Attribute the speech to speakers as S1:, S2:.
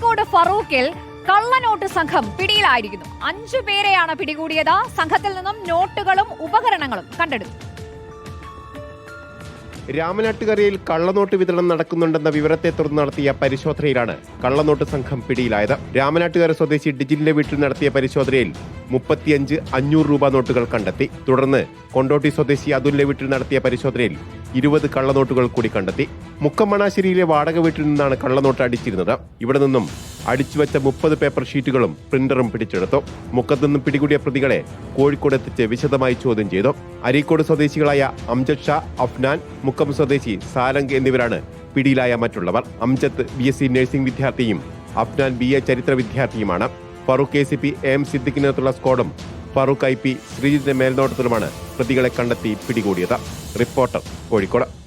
S1: അരീക്കോട് ഫറൂഖിൽ കള്ളനോട്ട് സംഘം പിടിയിലായിരിക്കുന്നു. അഞ്ചു പേരെയാണ് പിടികൂടിയത്. സംഘത്തിൽ നിന്നും നോട്ടുകളും ഉപകരണങ്ങളും കണ്ടെടുത്തു.
S2: രാമനാട്ടുകരയിൽ കള്ളനോട്ട് വിതരണം നടക്കുന്നുണ്ടെന്ന വിവരത്തെ തുടർന്ന് നടത്തിയ പരിശോധനയിലാണ് കള്ളനോട്ട് സംഘം പിടിയിലായത്. രാമനാട്ടുകര സ്വദേശി ഡിജിലിന്റെ വീട്ടിൽ നടത്തിയ പരിശോധനയിൽ മുപ്പത്തിയഞ്ച് അഞ്ഞൂറ് രൂപ നോട്ടുകൾ കണ്ടെത്തി. തുടർന്ന് കൊണ്ടോട്ടി സ്വദേശി അതുലിന്റെ വീട്ടിൽ നടത്തിയ പരിശോധനയിൽ ഇരുപത് കള്ളനോട്ടുകൾ കൂടി കണ്ടെത്തി. മുക്കമ്മണാശ്ശേരിയിലെ വാടക വീട്ടിൽ നിന്നാണ് കള്ളനോട്ട് അടിച്ചിരുന്നത്. ഇവിടെ നിന്നും അടിച്ചുവെച്ച മുപ്പത് പേപ്പർ ഷീറ്റുകളും പ്രിന്ററും പിടിച്ചെടുത്തു. മുക്കത്ത് നിന്നും പിടികൂടിയ പ്രതികളെ കോഴിക്കോട് എത്തിച്ച് വിശദമായി ചോദ്യം ചെയ്തു. അരീക്കോട് സ്വദേശികളായ അംജദ് ഷാ അഫ്നാൻ മുക്കം സ്വദേശി സാരംഗ് എന്നിവരാണ് പിടിയിലായ മറ്റുള്ളവർ. അംജദ് ബി എസ് നഴ്സിംഗ് വിദ്യാർത്ഥിയും അഫ്നാൻ ബി എ ചരിത്ര വിദ്യാർത്ഥിയുമാണ്. Farook A C P M സിദ്ദിഖിനകത്തുള്ള സ്കോഡും ഫറൂഖ് ഐ പി ശ്രീജിത്തിന്റെ മേൽനോട്ടത്തിലുമാണ് പ്രതികളെ കണ്ടെത്തി പിടികൂടിയത്. റിപ്പോർട്ടർ കോഴിക്കോട്.